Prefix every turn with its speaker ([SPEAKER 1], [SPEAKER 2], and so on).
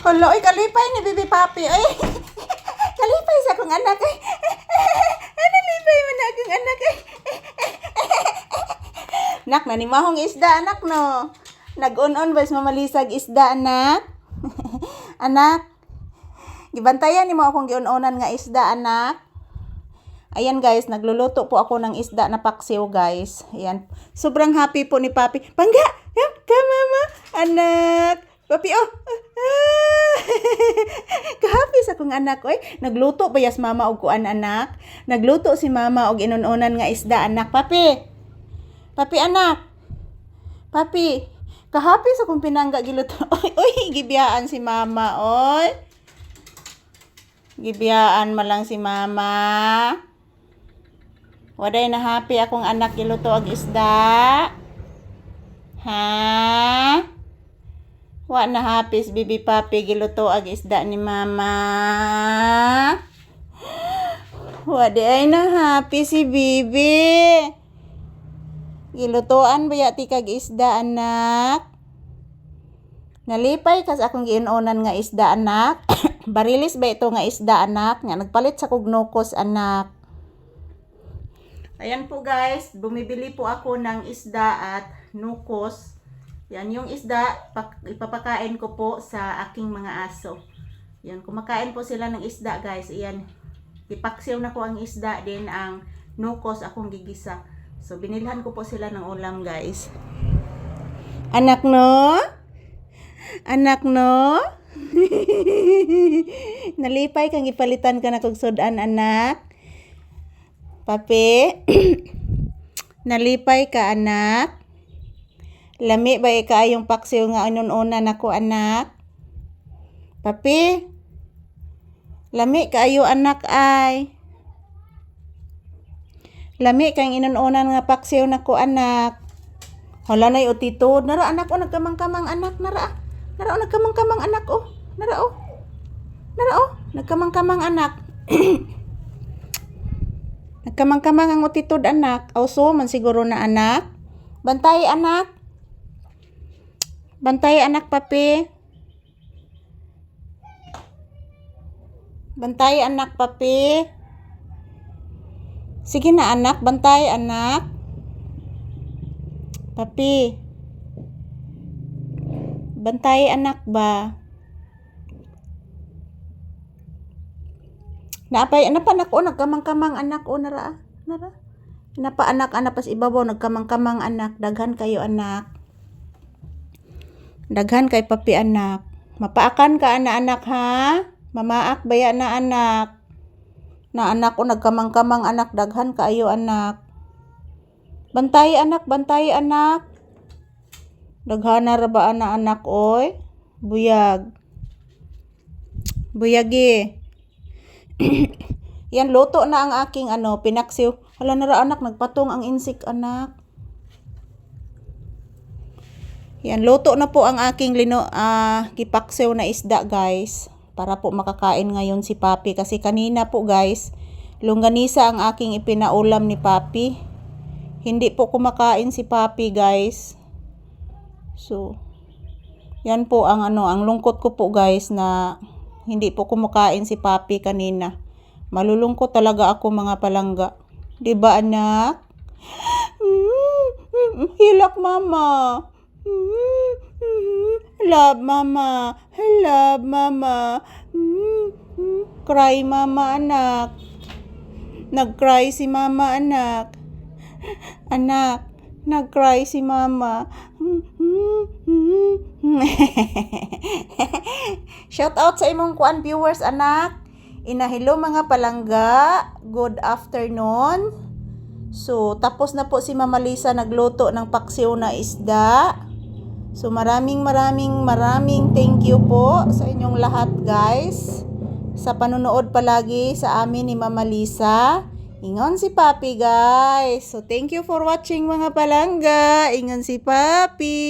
[SPEAKER 1] Hala, oy, kalipay ni Bibi Papi. Ay, kalipay sa akong anak. Ay, ano lipay man na akong anak. Ay, Nak, nanimahong isda, anak, no? Nag-on-on ba mamalisag isda, anak? anak, gibantayan ni mo akong gion-onan nga isda, anak. Ayan guys, nagluluto po ako ng isda na paksiw guys. Ayan. Sobrang happy po ni Papi. Pangga! Yan, ka mama! Anak! Papi, oh! Ah! Kahappy sa kong anak, oy. Nagluto ba yas mama og kuan anak? Nagluto si mama og inunonan nga isda anak. Papi! Papi anak! Papi! Kahappy sa kong pinangga giluto. Oy, oy, gibiyaan si mama, oy. Gibiyaan ma lang si mama. Waday na happy akong anak giluto og isda. Ha? Wa na happy si Bibi Papi giluto og isda ni mama. Waday na happy si Bibi. Gilutoan ba yati kag isda anak? Nalipay kas akong giinonan nga isda anak. Barilis ba ito nga isda anak? Nga nagpalit sa kugnokos anak. Ayan po guys, bumibili po ako ng isda at nukos. Yan yung isda, pak- ipapakain ko po sa aking mga aso. Yan, kumakain po sila ng isda guys. Ayan, ipaksiw na ko ang isda din ang nukos akong gigisa. So, binilhan ko po sila ng ulam guys. Anak no? Anak no? Nalipay kang ipalitan ka na kog sudan anak. Papi, nalipay ka anak. Lami ba ka yung paksiw nga anon-una nako anak? Papi, lami kaayo anak ay. Lami kang inon-unan nga paksiw nako anak. Hala na utitod. Nara anak o nagkamang-kamang anak. Nara. Nara o nagkamang-kamang anak o. Nara o. Nara o. Nagkamang-kamang anak. Nagkamang-kamang ang utitod anak. Auso man siguro na anak. Bantay anak. Bantay anak papi. Bantay anak papi. Sige na anak, bantay anak. Papi. Bantay anak ba? Naapay, ano pa anak nagkamang-kamang anak o, nara, nara. Napa anak, anak pas ibabaw, nagkamang-kamang anak, daghan kayo anak. Daghan kay papi anak. Mapaakan ka ana anak ha? Mamaak baya na anak. Na anak o nagkamang-kamang anak, daghan kayo anak. Bantay anak, bantay anak. Daghana ra ba ana anak oy? Buyag. Buyagi. Yan, luto na ang aking ano, pinaksiw. Hala na ra anak, nagpatong ang insik anak. Yan, luto na po ang aking lino, ah, kipaksiw na isda guys. Para po makakain ngayon si Papi. Kasi kanina po guys, longganisa ang aking ipinaulam ni Papi. Hindi po kumakain si Papi guys. So, yan po ang ano, ang lungkot ko po guys na hindi po kumakain si Papi kanina. Malulungkot talaga ako mga palangga. 'Di ba anak? Mm, hilak mama. Love mama. Love mama. Cry mama anak. Nag-cry si mama anak. Anak, nag-cry si mama. Shout out sa imong kuan viewers anak. Inahilo mga palangga. Good afternoon. So, tapos na po si Mama Lisa nagluto ng paksiw na isda. So, maraming maraming maraming thank you po sa inyong lahat guys. Sa panonood palagi sa amin ni Mama Lisa. Ingon si Papi guys. So, thank you for watching mga palangga. Ingon si Papi.